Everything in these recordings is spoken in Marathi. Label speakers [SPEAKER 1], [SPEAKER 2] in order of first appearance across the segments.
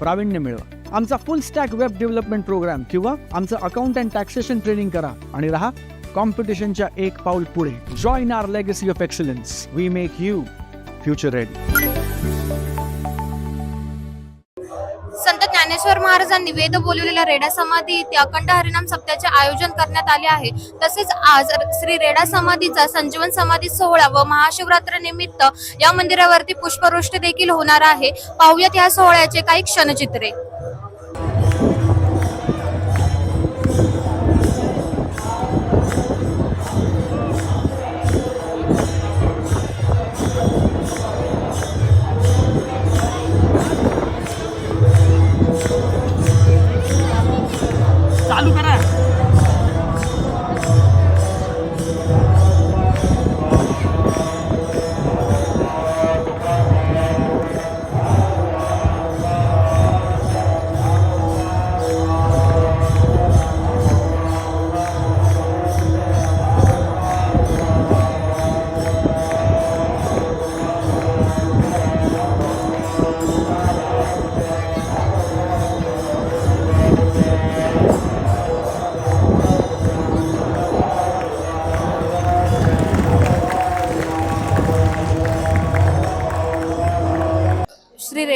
[SPEAKER 1] प्रावीण्य मिळवा. आमचा full stack web development program किंवा आमचं अकाउंट अँड टॅक्सेशन ट्रेनिंग करा आणि राहा कॉम्पिटिशनच्या एक पाऊल पुढे. Join our legacy of excellence we make you future ready
[SPEAKER 2] Dnyaneshwar महाराजांनी वेद बोलवलेल्या रेडा समाधी इथे अखंड हरिनाम सप्त्याचे आयोजन करण्यात आले आहे. तसेच आज श्री रेडा समाधीचा संजीवन समाधी सोहळा व महाशिवरात्र निमित्त या मंदिरावरती पुष्पवृष्टी देखील होणार आहे. पाहुयात या सोहळ्याचे काही क्षणचित्रे.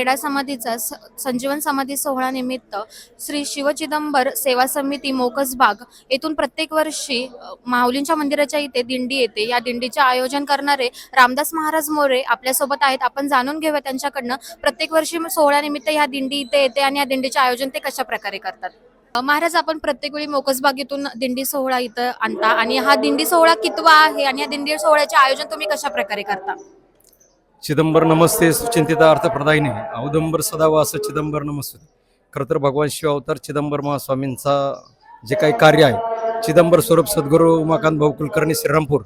[SPEAKER 2] क्रीडा समाधीचा संजीवन समाधी सोहळा निमित्त श्री शिवचिदंबर सेवा समिती मोकसबाग येथून प्रत्येक वर्षी माऊलींच्या मंदिराच्या इथे दिंडी येते. या दिंडीचे आयोजन करणारे रामदास महाराज मोरे आपल्यासोबत आहेत. आपण जाणून घेऊया त्यांच्याकडनं. प्रत्येक वर्षी सोहळ्यानिमित्त ह्या दिंडी इथे येते आणि या दिंडीचे आयोजन ते कशा प्रकारे करतात? महाराज आपण प्रत्येक वेळी मोकसबाग इथून दिंडी सोहळा इथं आणता आणि हा दिंडी सोहळा कितवा आहे? आणि या दिंडी सोहळ्याचे आयोजन तुम्ही कशा प्रकारे करता?
[SPEAKER 3] चिदंबर नमस्ते सुचिंतिता अर्थप्रदायिनी. औदंबर सदावास चिदंबर नमस्ते. खरं तर भगवान शिव अवतार चिदंबर महास्वामींचा जे काही कार्य आहे चिदंबर स्वरूप सद्गुरू उमाकांत भाऊ कुलकर्णी श्रीरामपूर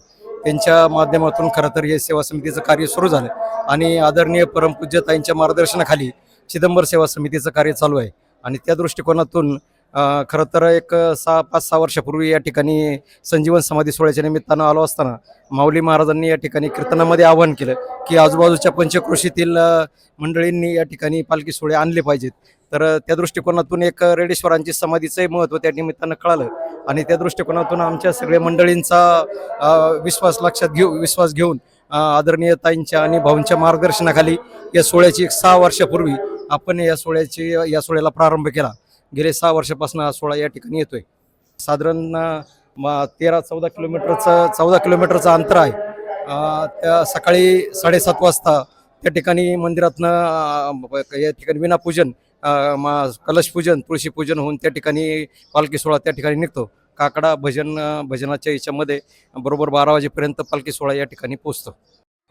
[SPEAKER 3] यांच्या माध्यमातून खरं तर हे सेवा समितीचं कार्य सुरू झालं. आणि आदरणीय परमपूज्य ताईंच्या मार्गदर्शनाखाली चिदंबर सेवा समितीचं कार्य चालू आहे. आणि त्या दृष्टिकोनातून खरं तर एक सहा पाच सहा वर्षापूर्वी या ठिकाणी संजीवन समाधी सोहळ्याच्या निमित्तानं आलो असताना माऊली महाराजांनी या ठिकाणी कीर्तनामध्ये आवाहन केलं की आजूबाजूच्या पंचकृषीतील मंडळींनी या ठिकाणी पालखी सोहळे आणले पाहिजेत. तर त्या दृष्टिकोनातून एक रेडेश्वरांची समाधीचंही महत्त्व त्या निमित्तानं कळालं आणि त्या दृष्टिकोनातून आमच्या सगळ्या मंडळींचा विश्वास लक्षात घेऊ विश्वास घेऊन आदरणीय ताईंच्या आणि भाऊंच्या मार्गदर्शनाखाली या सोहळ्याची एक सहा वर्षापूर्वी आपण या सोहळ्याची या सोहळ्याला प्रारंभ केला. गेले सहा वर्षापासून हा सोहळा या ठिकाणी येतोय. साधारण तेरा चौदा किलोमीटरचं चौदा किलोमीटरचं अंतर आहे. त्या सकाळी साडेसात वाजता त्या ठिकाणी मंदिरातनं या ठिकाणी विनापूजन मा- कलशपूजन तुळशीपूजन होऊन त्या ठिकाणी पालखी सोहळा त्या ठिकाणी निघतो. काकडा भजन भजनाच्या याच्यामध्ये बरोबर बारा वाजेपर्यंत पालखी सोहळा या ठिकाणी पोचतो